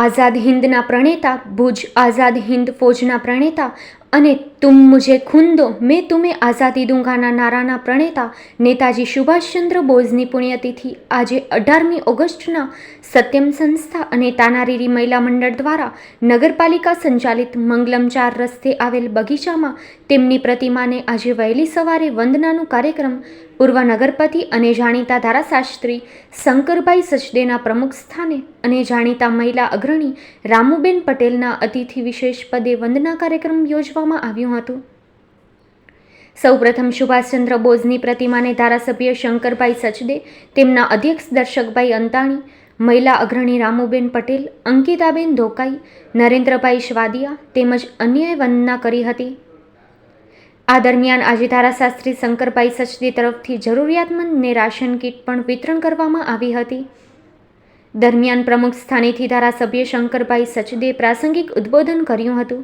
આઝાદ હિંદના પ્રણેતા, ભુજ આઝાદ હિંદ ફૌજના પ્રણેતા અને તુમ મુજે ખૂન દો, મેં તુમે આઝાદી દુંગાના નારાના પ્રણેતા, નેતાજી સુભાષચંદ્ર બોઝની પુણ્યતિથિ આજે અઢારમી ઓગસ્ટના સત્યમ સંસ્થા અને તાનારીરી મહિલા મંડળ દ્વારા નગરપાલિકા સંચાલિત મંગલમ ચાર રસ્તે આવેલ બગીચામાં તેમની પ્રતિમાને આજે વહેલી સવારે વંદનાનું કાર્યક્રમ પૂર્વ નગરપતિ અને જાણીતા ધારાશાસ્ત્રી શંકરભાઈ સચદેના પ્રમુખ સ્થાને અને જાણીતા મહિલા અગ્રણી રામુબેન પટેલના અતિથિ વિશેષ પદે વંદના કાર્યક્રમ યોજવામાં આવ્યું હતું. સૌપ્રથમ સુભાષચંદ્ર બોઝની પ્રતિમાને ધારાસભ્ય શંકરભાઈ સચદે, તેમના અધ્યક્ષ દર્શકભાઈ અંતાણી, મહિલા અગ્રણી રામુબેન પટેલ, અંકિતાબેન ધોકાઈ, નરેન્દ્રભાઈ શ્વાદિયા તેમજ અન્યએ વંદના કરી હતી. આ દરમિયાન આજે ધારાશાસ્ત્રી શંકરભાઈ સચદે તરફથી જરૂરિયાતમંદને રાશન કીટ પણ વિતરણ કરવામાં આવી હતી. દરમિયાન પ્રમુખ સ્થાનેથી ધારાસભ્ય શંકરભાઈ સચદે પ્રાસંગિક ઉદ્બોધન કર્યું હતું.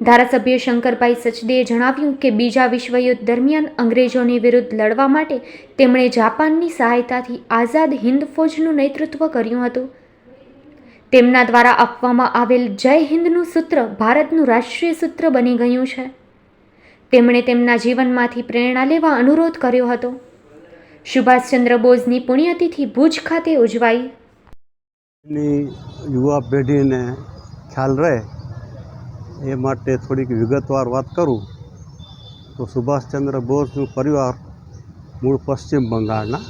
ધારાસભ્ય શંકરભાઈ સચદેએ જણાવ્યું કે બીજા વિશ્વયુદ્ધ દરમિયાન અંગ્રેજોની વિરુદ્ધ લડવા માટે તેમણે જાપાનની સહાયતાથી આઝાદ હિન્દ ફોજનું નેતૃત્વ કર્યું હતું. તેમના દ્વારા આપવામાં આવેલ જય હિન્દનું સૂત્ર ભારતનું રાષ્ટ્રીય સૂત્ર બની ગયું છે. તેમણે તેમના જીવનમાંથી પ્રેરણા લેવા અનુરોધ કર્યો હતો. સુભાષચંદ્ર બોઝની પુણ્યતિથિ ભુજ ખાતે ઉજવાઈ. યુવા પેઢીને ખ્યાલ રહે એ માટે થોડીક વિગતવાર વાત કરું તો સુભાષચંદ્ર બોઝનું પરિવાર મૂળ પશ્ચિમ બંગાળના.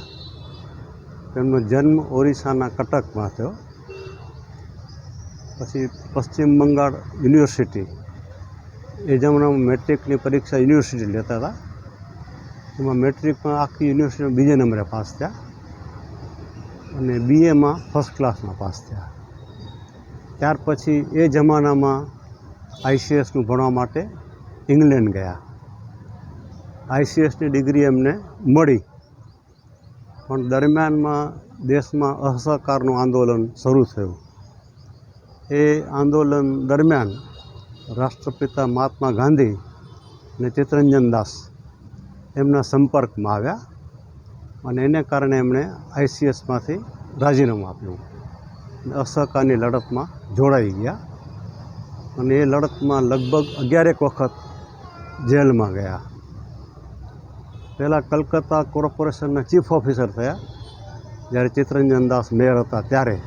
તેમનો જન્મ ઓરિસ્સાના કટકમાં થયો. પછી પશ્ચિમ બંગાળ યુનિવર્સિટી એ જમાનામાં મેટ્રિકની પરીક્ષા યુનિવર્સિટી લેતા હતા. એમાં મેટ્રિકમાં આખી યુનિવર્સિટીમાં બીજે નંબરે પાસ થયા. અને બીએમાં ફર્સ્ટ ક્લાસમાં પાસ થયા. ત્યાર પછી એ જમાનામાં આઈસીએસનું ભણવા માટે ઇંગ્લેન્ડ ગયા. આઈસીએસની ડિગ્રી એમને મળી. પણ દરમિયાનમાં દેશમાં અસહકારનું આંદોલન શરૂ થયું. એ આંદોલન દરમિયાન રાષ્ટ્રપિતા મહાત્મા ગાંધી અને ચિત્તરંજન દાસ એમના સંપર્કમાં આવ્યા અને એને કારણે એમણે આઈસીએસમાંથી રાજીનામું આપ્યું. અસહકારની લડતમાં જોડાઈ ગયા અને એ લડતમાં લગભગ અગિયારેક વખત જેલમાં ગયા. પહેલાં કલકત્તા કોર્પોરેશનના ચીફ ઓફિસર થયા, જ્યારે ચિત્તરંજન દાસ મેયર હતા ત્યારે.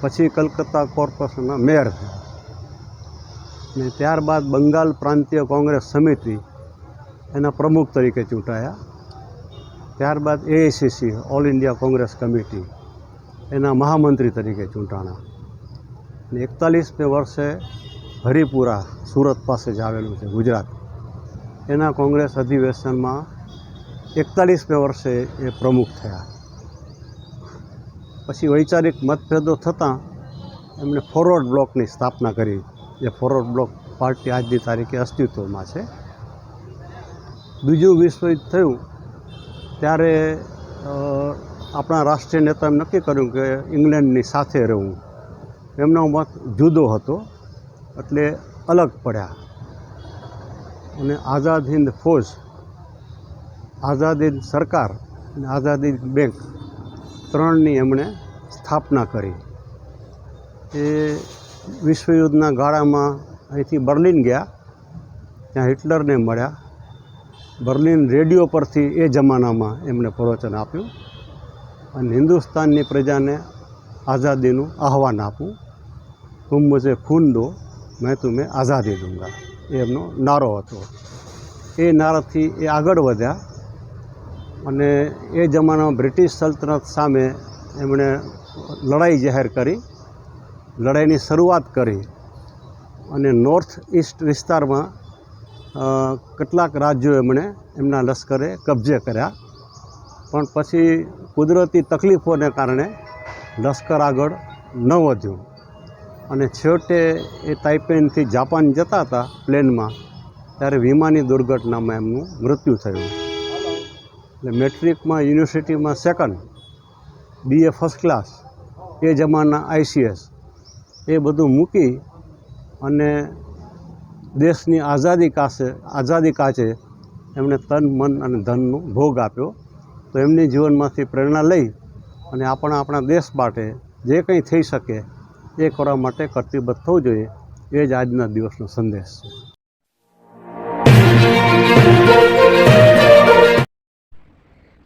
પછી કલકત્તા કોર્પોરેશનના મેયર થયા. ને ત્યારબાદ બંગાળ પ્રાંતીય કોંગ્રેસ સમિતિ એના પ્રમુખ તરીકે ચૂંટાયા. ત્યારબાદ AICC all India Congress committee એના મહામંત્રી તરીકે ચૂંટાણા. અને એકતાલીસમે વર્ષે હરિપુરા સુરત પાસે જ આવેલું છે ગુજરાત. એના કોંગ્રેસ અધિવેશનમાં એકતાલીસમે વર્ષે એ પ્રમુખ થયા. પછી વૈચારિક મતભેદો થતાં એમણે ફોરવર્ડ બ્લોકની સ્થાપના કરી. જે ફોરવર્ડ બ્લોક પાર્ટી આજની તારીખે અસ્તિત્વમાં છે. બીજું વિશ્વયુદ્ધ થયું, ત્યારે આપણા રાષ્ટ્રીય નેતાએ નક્કી કર્યું કે ઇંગ્લેન્ડની સાથે રહેવું. એમનો મત જુદો હતો, એટલે અલગ પડ્યા. અને આઝાદ હિન્દ ફોજ, આઝાદ હિંદ સરકાર અને આઝાદ હિંદ બેંક ત્રણની એમણે સ્થાપના કરી. એ વિશ્વયુદ્ધના ગાળામાં અહીંથી બર્લિન ગયા. ત્યાં હિટલરને મળ્યા. બર્લિન રેડિયો પરથી એ જમાનામાં એમણે પ્રવચન આપ્યું અને હિન્દુસ્તાનની પ્રજાને આઝાદીનું આહવાન આપ્યું. તુમ મુજે ખૂન દો, મેં તુમે આઝાદી દૂંગા. એ એમનો નારો હતો. એ નારાથી એ આગળ વધ્યા અને એ જમાનામાં બ્રિટિશ સલ્તનત સામે એમણે લડાઈ જાહેર કરી. લડાઈની શરૂઆત કરી અને નોર્થ ઈસ્ટ વિસ્તારમાં કેટલાક રાજ્યો એમણે એમના લશ્કરે કબજે કર્યા. પણ પછી કુદરતી તકલીફોને કારણે લશ્કર આગળ ન વધ્યું. અને છેવટે એ તાઇપેનથી જાપાન જતા હતા પ્લેનમાં, ત્યારે વિમાની દુર્ઘટનામાં એમનું મૃત્યુ થયું. એટલે મેટ્રિકમાં યુનિવર્સિટીમાં સેકન્ડ, બીએ ફર્સ્ટ ક્લાસ, એ જમાના આઈસીએસ એ બધું મૂકી અને દેશની આઝાદી કાશે, આઝાદી કાચે એમણે તન, મન અને ધનનો ભોગ આપ્યો. તો એમની જીવનમાંથી પ્રેરણા લઈ અને આપણા આપણા દેશ માટે જે કંઈ થઈ શકે એ કરવા માટે કર્તિબદ્ધ થવું જોઈએ. એ જ આજના દિવસનો સંદેશ છે.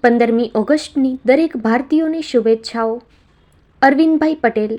પંદરમી ઓગસ્ટની દરેક ભારતીયોની શુભેચ્છાઓ. અરવિંદભાઈ પટેલ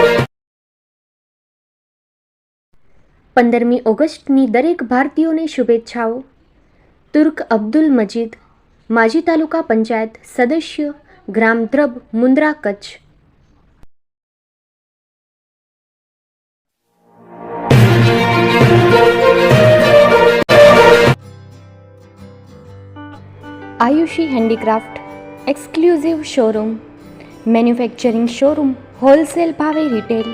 પંદરમી ઓગસ્ટની દરેક ભારતીયોને શુભેચ્છાઓ. તુર્ક અબ્દુલ મજીદ, માજી તાલુકા પંચાયત સદસ્ય, ગ્રામ દ્રબ, Mundra Kutch. Ayushi handicraft, exclusive showroom, manufacturing showroom, wholesale ભાવે રિટેલ.